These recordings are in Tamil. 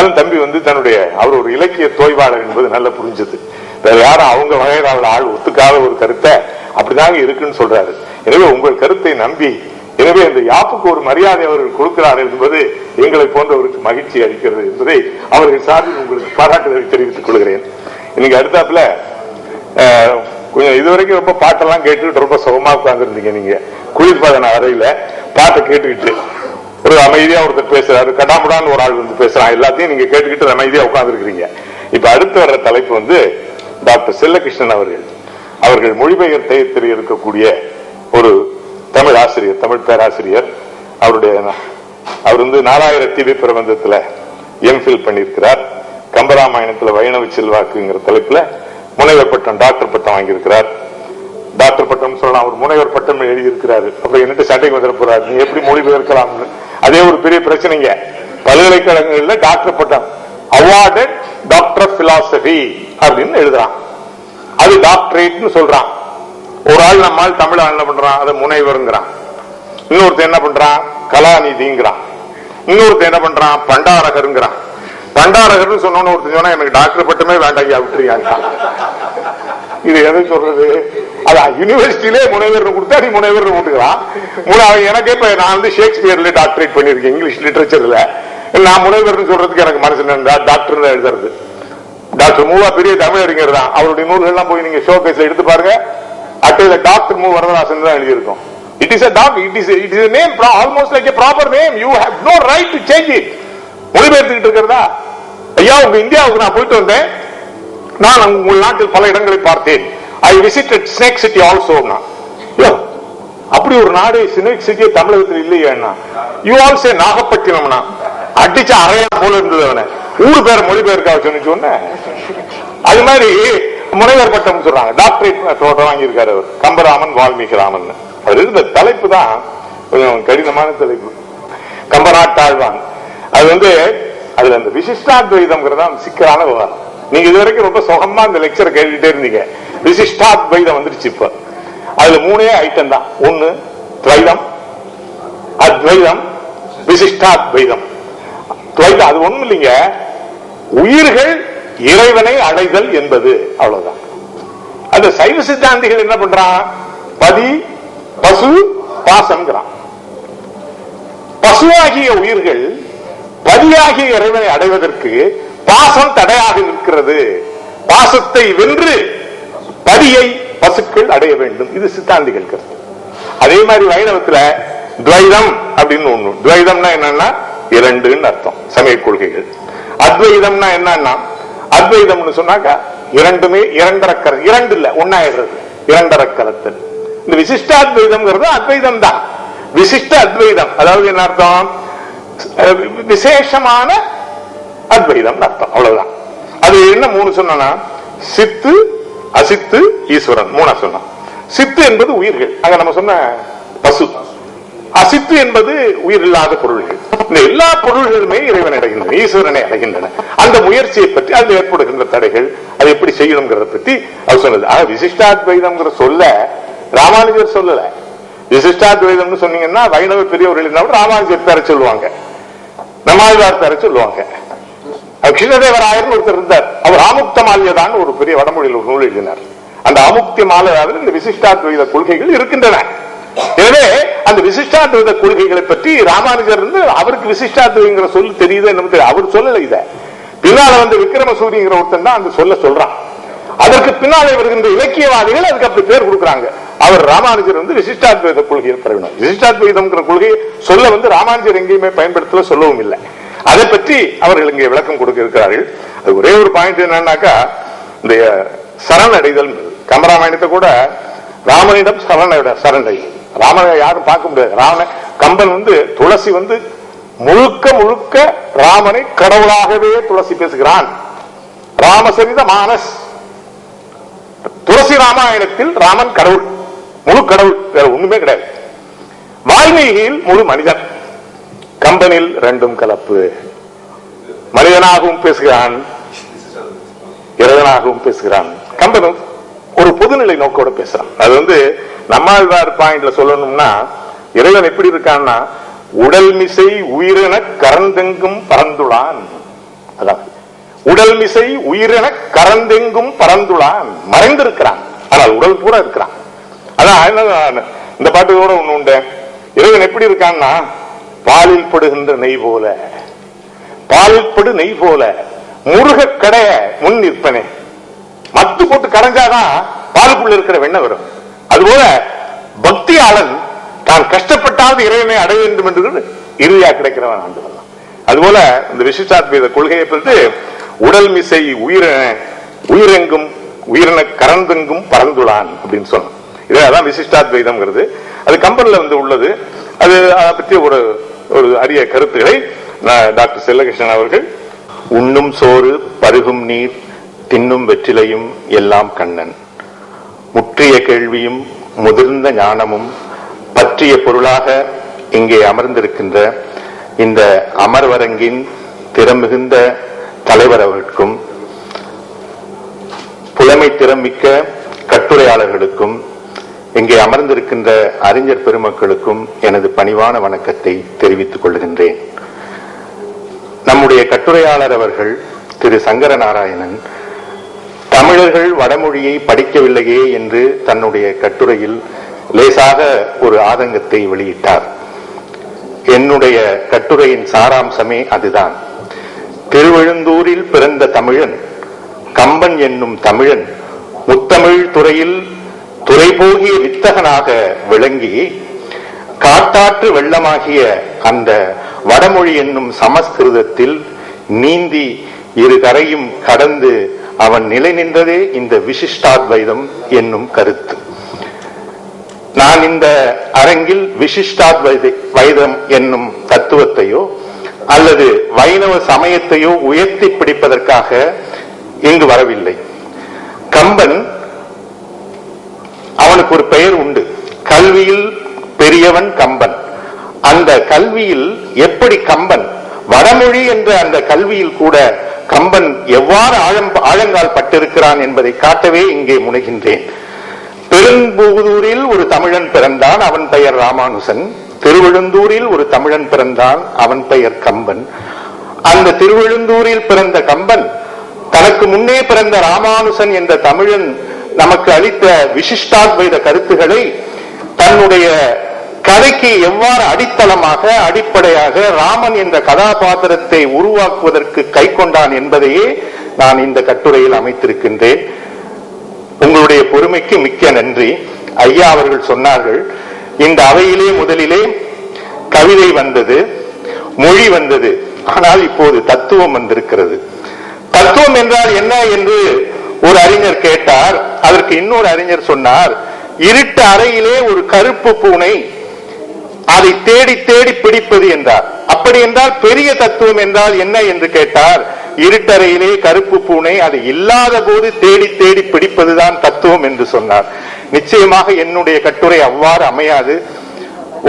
இருந்தாலும் தம்பி வந்து தன்னுடைய அவர் ஒரு இலக்கிய தோய்வாளர் என்பது நல்லா புரிஞ்சது. வேற யாரும் அவங்க வகையில ஆள் ஒத்துக்காத ஒரு கருத்தை அப்படிதாங்க இருக்குன்னு சொல்றாரு. எனவே உங்கள் கருத்தை நம்பி எனவே அந்த யாப்புக்கு ஒரு மரியாதை அவர்கள் கொடுக்கிறார் என்பது எங்களை போன்றவருக்கு மகிழ்ச்சி அளிக்கிறது என்பதை அவர்கள் சார்பில் உங்களுக்கு பாராட்டுதலை தெரிவித்துக் கொள்கிறேன். இன்னைக்கு அடுத்தாப்புல கொஞ்சம் இதுவரைக்கும் ரொம்ப பாட்டெல்லாம் கேட்டுக்கிட்டு ரொம்ப சுகமா உட்காந்துருந்தீங்க நீங்க. குளிர்பதன அறையில பாட்டை கேட்டுக்கிட்டு ஒரு அமைதியா ஒருத்தர் பேசுறாரு. கடாமுடான்னு ஒரு ஆள் வந்து பேசுறான். எல்லாத்தையும் நீங்க கேட்டுக்கிட்டு அமைதியா உட்கார்ந்துருக்கீங்க இப்ப அடுத்து வர்ற தலைப்பு வந்து டாக்டர் செல்லகிருஷ்ணன் அவர்கள். அவர்கள் மொழிபெயர்த்து இருக்கக்கூடிய ஒரு தமிழ் ஆசிரியர் தமிழ் பேராசிரியர். அவருடைய அவர் வந்து நாலாயிர டிவி பிரபந்தத்துல எம்ஃபில் பண்ணியிருக்கிறார். கம்பராமாயணத்துல வைணவ செல்வாக்குங்கிற தலைப்புல முனைவர் பட்டம் டாக்டர் பட்டம் வாங்கியிருக்கிறார். டாக்டர் பட்டம் சொல்லலாம். அவர் முனைவர் பட்டம் எழுதியிருக்கிறாரு. அப்புறம் என்னட்டு சண்டைக்கு வந்துட போறாரு நீ எப்படி மொழிபெயர்க்கலாம்னு அதே ஒரு பெரிய பிரச்சனைங்க. பல்கலைக்கழகங்களில் டாக்டர் பட்டம். அவார்டட் டாக்டர் ஆஃப் பிலாசபி அப்படின்னு எழுதுறான். அது டாக்டரேட்னு சொல்றான். ஒரு ஆள் நம்ம ஆள் தமிழ் என்ன பண்றான்? அதை முனைவருங்கிறான். இன்னொருத்தன் என்ன பண்றான்? கலாநிதிங்கிறான். இன்னொருத்தன் என்ன பண்றான்? பண்டாரகருங்கிறான். பண்டாரகர்னு சொன்னோன்னு ஒருத்தன் சொன்னா எனக்கு டாக்டர் பட்டமே வேண்டாம் ஐயா இது எதை சொல்றது? அதான் யூனிவர்சிட்டியிலே முனைவர் கொடுத்தா நீ முனைவர் கொடுக்கலாம் மூணு அவன் எனக்கு இப்ப நான் வந்து ஷேக்ஸ்பியர்ல டாக்டரேட் பண்ணிருக்கேன் இங்கிலீஷ் லிட்ரேச்சர்ல நான் முனைவர்னு சொல்றதுக்கு எனக்கு மனசு என்ன டாக்டர் எழுதுறது. டாக்டர் மூவா பெரிய தமிழ் அறிஞர் தான். அவருடைய நூல்கள்லாம் போய் நீங்க ஷோ கேஸ்ல எடுத்து பாருங்க. அட்டையில டாக்டர் மூ வரதராசன் தான் எழுதியிருக்கும். It is a doctor it is it is name almost like proper name you have no right to change it மொழிபெயர்த்துக்கிட்டு இருக்கிறதா? ஐயா உங்க இந்தியாவுக்கு நான் போயிட்டு வந்தேன். நான் உங்கள் நாட்டில் பல இடங்களை பார்த்தேன். I visited snake city also அப்படி ஒரு நாடு ஸ்னேக் சிட்டி தமிழகத்தில் இல்லையா யூ ஆல்சோ நாகப்பட்டினம்னா அடிச்ச அறையா போல இருந்தது அவனை ஊர் பேர் மொழிபெயர்க்கா சொன்னு சொன்ன? அது மாதிரி முனைவர் பட்டம் சொல்றாங்க. டாக்டரேட் தோட்டம் வாங்கியிருக்காரு அவர். கம்பராமன் வால்மீகி ராமன் அவர் இருந்த தலைப்பு தான் கொஞ்சம் கடினமான தலைப்பு. கம்பநாட்டாழ்வான் அது வந்து அதுல அந்த விசிஷ்டாத்வைதம்ங்கிறதா சிக்கலான விவகாரம். நீங்க இது வரைக்கும் ரொம்ப சுகமா இந்த லெக்சர் கேட்டுட்டே இருந்தீங்க. விசிஷ்டாத்வைதம் வந்துருச்சு இப்ப. அதுல மூணே ஐட்டம் தான். ஒண்ணு துவைதம். அத்வைதம் விசிஷ்டாத்வைதம் துவைதம் அது ஒண்ணும் இல்லைங்க. உயிர்கள் இறைவனை அடைதல் என்பது. அவ்வளவுதான். அந்த சைவ சித்தாந்திகள் என்ன பண்றான்? பதி பசு பாசம்ங்கிறான். பசுவாகிய உயிர்கள் பதியாகிய இறைவனை அடைவதற்கு பாசம் தடையாக நிற்கிறது. பாசத்தை வென்று பதியை பசுக்கள் அடைய வேண்டும். இது சித்தாந்திகள் கருத்து. அதே மாதிரி வைணவத்துல துவைதம் அப்படின்னு ஒண்ணு. துவைதம்னா என்னன்னா இரண்டுன்னு அர்த்தம் சமய கொள்கைகள். அத்வைதம்னா என்னன்னா அத்வைதம்னு சொன்னாக்கா இரண்டுமே இரண்டரை கர இரண்டு இல்ல ஒன்னாயிடுறது. இரண்டரை கலத்தல் இந்த விசிஷ்டாத்வைதம்ங்கிறது அத்வைதம் தான் விசிஷ்ட அத்வைதம் அதாவது என்ன அர்த்தம்? விசேஷமான அத்வைதம் அர்த்தம் அவ்வளவுதான். அது என்ன மூணு சொன்னா சித்து அசித்து ஈஸ்வரன். மூணா சொன்னான் சித்து என்பது உயிர்கள். அங்க நம்ம சொன்ன பசு. அசித்து என்பது உயிர் இல்லாத பொருள்கள். இந்த எல்லா பொருள்களுமே இறைவன் அடைகின்றன ஈஸ்வரனை அடைகின்றன. அந்த முயற்சியை பற்றி அதில் ஏற்படுகின்ற தடைகள் அதை எப்படி செய்யணுங்கிறத பற்றி அவர் சொன்னது. ஆக விசிஷ்டாத்வைதம்ங்கிற சொல்ல ராமானுஜர் சொல்லல. விசிஷ்டாத்வைதம்னு சொன்னீங்கன்னா வைணவ பெரியவர்கள் இருந்தாலும் ராமானுஜர் பேர சொல்லுவாங்க. நம்மாழ்வார் பேர சொல்லுவாங்க. கிருஷ்ணதேவராயர்னு ஒருத்தர் இருந்தார். அவர் ஆமுக்த மால்யதான் ஒரு பெரிய வடமொழியில் ஒரு நூல் எழுதினார் அந்த ஆமுக்தி மாலையாவில் இந்த விசிஷ்டாத்வைத கொள்கைகள் இருக்கின்றன. எனவே அந்த விசிஷ்டாத்வைத கொள்கைகளை பற்றி ராமானுஜர் இருந்து அவருக்கு விசிஷ்டாத்வைங்கிற சொல் தெரியுது என்னமோ தெரியும் அவர் சொல்லல இத. பின்னால வந்து விக்ரமசூரிங்கிற ஒருத்தன் தான் அந்த சொல்ல சொல்றான். அதற்கு பின்னாலே வருகின்ற இலக்கியவாதிகள் அதுக்கு அப்படி பேர் கொடுக்குறாங்க. அவர் ராமானுஜர் வந்து விசிஷ்டாத்வைத கொள்கையில் பரவினார். விசிஷ்டாத்வைதம்ங்கிற கொள்கையை சொல்ல வந்து ராமானுஜர் எங்கேயுமே பயன்படுத்தல சொல்லவும் இல்லை. அதை பற்றி அவர்கள் இங்கே விளக்கம் கொடுக்க இருக்கிறார்கள். அது ஒரே ஒரு பாயிண்ட் என்னன்னாக்கா இந்த சரணடைதல் கம்பராமாயணத்தை கூட ராமனிடம் சரண சரணடை ராமனை யாரும் பார்க்க முடியாது. ராமனை கம்பன் வந்து துளசி வந்து முழுக்க முழுக்க ராமனை கடவுளாகவே துளசி பேசுகிறான். ராமசரித மானஸ். துளசி ராமாயணத்தில் ராமன் கடவுள். முழு கடவுள். வேற ஒண்ணுமே கிடையாது. வால்மீகியில் முழு மனிதன். கம்பனில் ரெண்டும் கலப்பு. மனிதனாகவும் பேசுகிறான் இறைவனாகவும் பேசுகிறான். கம்பனும் ஒரு பொதுநிலை நோக்கோட பேசுறான். அது வந்து நம்மாழ்வார் பாயிண்ட்ல சொல்லணும்னா இறைவன் எப்படி இருக்கான்னா உடல் மிசை உயிரென கரந்தெங்கும் பறந்துளான். உடல் மிசை உயிரென கரந்தெங்கும் பறந்துளான். மறைந்திருக்கிறான். ஆனால் உடல் பூரா இருக்கிறான். அதான் இந்த இந்த கூட ஒண்ணு உண்டு. இறைவன் எப்படி இருக்கான்னா பாலில் படுகின்ற நெய் போல. பாலில் படு நெய் போல. முருக கடைய முன் நிற்பனே. மத்து போட்டு கரைஞ்சாதான் பாலுக்குள்ள இருக்கிற வெண்ணெய் வரும். அதுபோல பக்தியாளன் தான் கஷ்டப்பட்டாவது இறைவனை அடைய வேண்டும் என்று இறுதியா கிடைக்கிறவன் ஆண்டு வரலாம் அதுபோல இந்த விசிஷ்டாத்வைத கொள்கையை பற்றி உடல் மிசை உயிரென உயிரெங்கும் உயிரின கரந்தெங்கும் பறந்துளான் அப்படின்னு சொன்னான் இதான் அதான் விசிஷ்டாத்வைதம்ங்கிறது. அது கம்பன்ல வந்து உள்ளது. அது அதை பற்றி ஒரு ஒரு அரிய கருத்துக்களை டாக்டர் செல்லகிருஷ்ணன் அவர்கள் உண்ணும் சோறு பருகும் நீர் தின்னும் வெற்றிலையும் எல்லாம் கண்ணன். முற்றிய கேள்வியும் முதிர்ந்த ஞானமும் பற்றிய பொருளாக இங்கே அமர்ந்திருக்கின்ற இந்த அமர்வரங்கின் திறமிகுந்த தலைவர் அவர்களுக்கும் புலமை திறமிக்க கட்டுரையாளர்களுக்கும் இங்கே அமர்ந்திருக்கின்ற அறிஞர் பெருமக்களுக்கும் எனது பணிவான வணக்கத்தை தெரிவித்துக் கொள்கின்றேன். நம்முடைய கட்டுரையாளர் அவர்கள் திரு சங்கர நாராயணன் தமிழர்கள் வடமொழியை படிக்கவில்லையே என்று தன்னுடைய கட்டுரையில் லேசாக ஒரு ஆதங்கத்தை வெளியிட்டார். என்னுடைய கட்டுரையின் சாராம்சமே அதுதான். திருவெழுந்தூரில் பிறந்த தமிழன் கம்பன் என்னும் தமிழன் முத்தமிழ் துறையில் குறைபோகிய வித்தகனாக விளங்கி காட்டாற்று வெள்ளமாகிய அந்த வடமொழி என்னும் சமஸ்கிருதத்தில் நீந்தி இரு கரையும் கடந்து அவன் நிலை நின்றதே இந்த விசிஷ்டாத்வைதம் என்னும் கருத்து. நான் இந்த அரங்கில் விசிஷ்டாத்வைத வைதம் என்னும் தத்துவத்தையோ அல்லது வைணவ சமயத்தையோ உயர்த்தி பிடிப்பதற்காக இங்கு வரவில்லை. கம்பன் அவனுக்கு ஒரு பெயர் உண்டு. கல்வியில் பெரியவன் கம்பன். அந்த கல்வியில் எப்படி கம்பன்? வடமொழி என்ற அந்த கல்வியில் கூட கம்பன் எவ்வாறு ஆழம் ஆழங்கால் பட்டிருக்கிறான் என்பதை காட்டவே இங்கே முனைகின்றேன். பெரும்புதூரில் ஒரு தமிழன் பிறந்தான் அவன் பெயர் ராமானுசன். திருவிழுந்தூரில் ஒரு தமிழன் பிறந்தான் அவன் பெயர் கம்பன். அந்த திருவிழுந்தூரில் பிறந்த கம்பன் தனக்கு முன்னே பிறந்த ராமானுசன் என்ற தமிழன் நமக்கு அளித்த விசிஷ்டாத்வைத கருத்துக்களை தன்னுடைய கதைக்கு எவ்வாறு அடித்தளமாக அடிப்படையாக ராமன் என்ற கதாபாத்திரத்தை உருவாக்குவதற்கு கை கொண்டான் என்பதையே நான் இந்த கட்டுரையில் அமைத்திருக்கின்றேன். உங்களுடைய பொறுமைக்கு மிக்க நன்றி. ஐயா அவர்கள் சொன்னார்கள் இந்த அவையிலே முதலிலே கவிதை வந்தது மொழி வந்தது ஆனால் இப்போது தத்துவம் வந்திருக்கிறது. தத்துவம் என்றால் என்ன என்று ஒரு அறிஞர் கேட்டார் அதற்கு இன்னொரு அறிஞர் சொன்னார் இருட்டு அறையிலே ஒரு கருப்பு பூனை அதை தேடி தேடி பிடிப்பது என்றார். அப்படி என்றால் பெரிய தத்துவம் என்றால் என்ன என்று கேட்டார். இருட்டறையிலே கருப்பு பூனை அது இல்லாத போது தேடி தேடி பிடிப்பதுதான் தத்துவம் என்று சொன்னார். நிச்சயமாக என்னுடைய கட்டுரை அவ்வாறு அமையாது.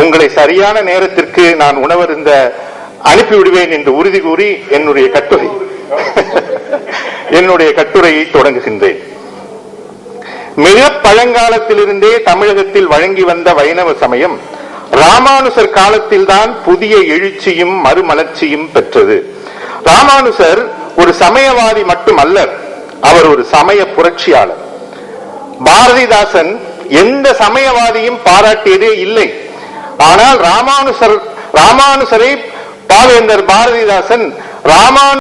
உங்களை சரியான நேரத்திற்கு நான் உணவருந்த அனுப்பிவிடுவேன் என்று உறுதி கூறி என்னுடைய கட்டுரை. என்னுடைய கட்டுரையை தொடங்குகின்றேன். மிக பழங்காலத்திலிருந்தே தமிழகத்தில் வழங்கி வந்த வைணவ சமயம் ராமானுசர் காலத்தில்தான் புதிய எழுச்சியும் மறுமலர்ச்சியும் பெற்றது. ராமானுசர் ஒரு சமயவாதி மட்டுமல்ல அவர் ஒரு சமய புரட்சியாளர். பாரதிதாசன் எந்த சமயவாதியும் பாராட்டியதே இல்லை. ஆனால் ராமானுசர் ராமானுசரை பாவேந்தர் பாரதிதாசன் ராமானு